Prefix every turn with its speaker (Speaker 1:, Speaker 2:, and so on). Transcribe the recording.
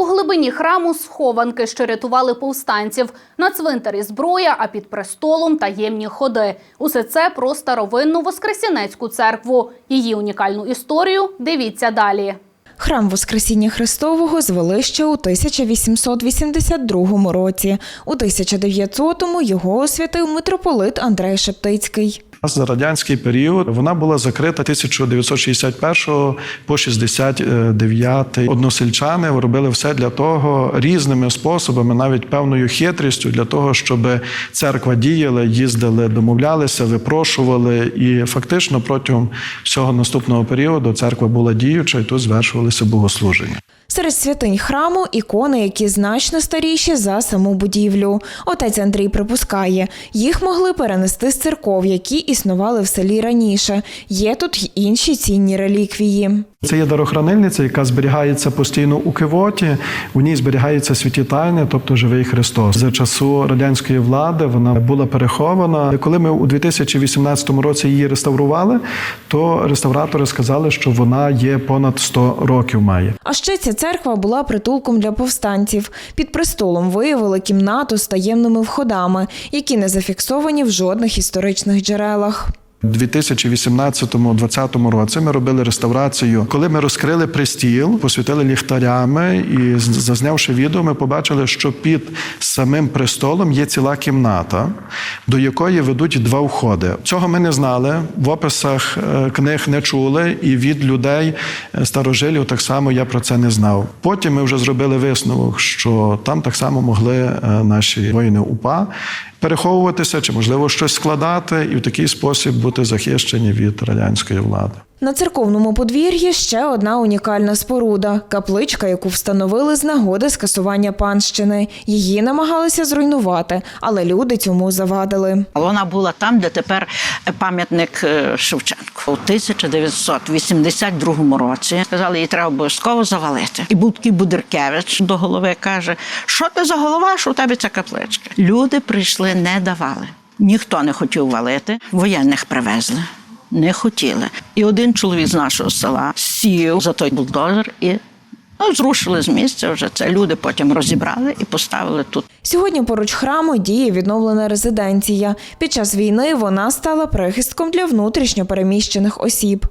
Speaker 1: У глибині храму схованки, що рятували повстанців. На цвинтарі зброя, а під престолом таємні ходи. Усе це про старовинну Воскресінецьку церкву. Її унікальну історію дивіться далі.
Speaker 2: Храм Воскресіння Христового звели ще у 1882 році. У 1900-му його освятив митрополит Андрей Шептицький.
Speaker 3: За радянський період вона була закрита 1961 по 69. Односельчани робили все для того різними способами, навіть певною хитрістю, для того, щоб церква діяла, їздили, домовлялися, випрошували. І фактично протягом всього наступного періоду церква була діюча, і тут звершувалися богослуження.
Speaker 2: Серед святинь храму ікони, які значно старіші за саму будівлю. Отець Андрій припускає, їх могли перенести з церков, які існували в селі раніше. Є тут й інші цінні реліквії.
Speaker 3: Це є дарохранильниця, яка зберігається постійно у кивоті. У ній зберігаються святі тайни, тобто живий Христос. За часу радянської влади вона була перехована. Коли ми у 2018 році її реставрували, то реставратори сказали, що вона є понад 100 років має.
Speaker 2: А ще ця церква була притулком для повстанців. Під престолом виявили кімнату з таємними входами, які не зафіксовані в жодних історичних джерелах.
Speaker 3: У 2018-2020 році ми робили реставрацію. Коли ми розкрили пристіл, посвітили ліхтарями і зазнявши відео, ми побачили, що під самим престолом є ціла кімната, до якої ведуть два входи. Цього ми не знали. В описах е, книг не чули, і від людей е, старожилів так само я про це не знав. Потім ми вже зробили висновок, що там так само могли е, наші воїни УПА переховуватися чи можливо щось складати, і в такий спосіб бути захищені від радянської влади.
Speaker 2: На церковному подвір'ї ще одна унікальна споруда капличка, яку встановили з нагоди скасування панщини. Її намагалися зруйнувати, але люди цьому завадили.
Speaker 4: Вона була там, де тепер пам'ятник е, Шевченку. У 1982 році сказали, її треба обов'язково завалити. І був такий Будеркевич до голови каже: що ти за голова, що у тебе ця капличка? Люди прийшли, не давали. Ніхто не хотів валити, воєнних привезли. Не хотіли. І один чоловік з нашого села сів за той бульдозер і ну, зрушили з місця вже це. Люди потім розібрали і поставили тут.
Speaker 2: Сьогодні поруч храму діє відновлена резиденція. Під час війни вона стала прихистком для внутрішньо переміщених осіб.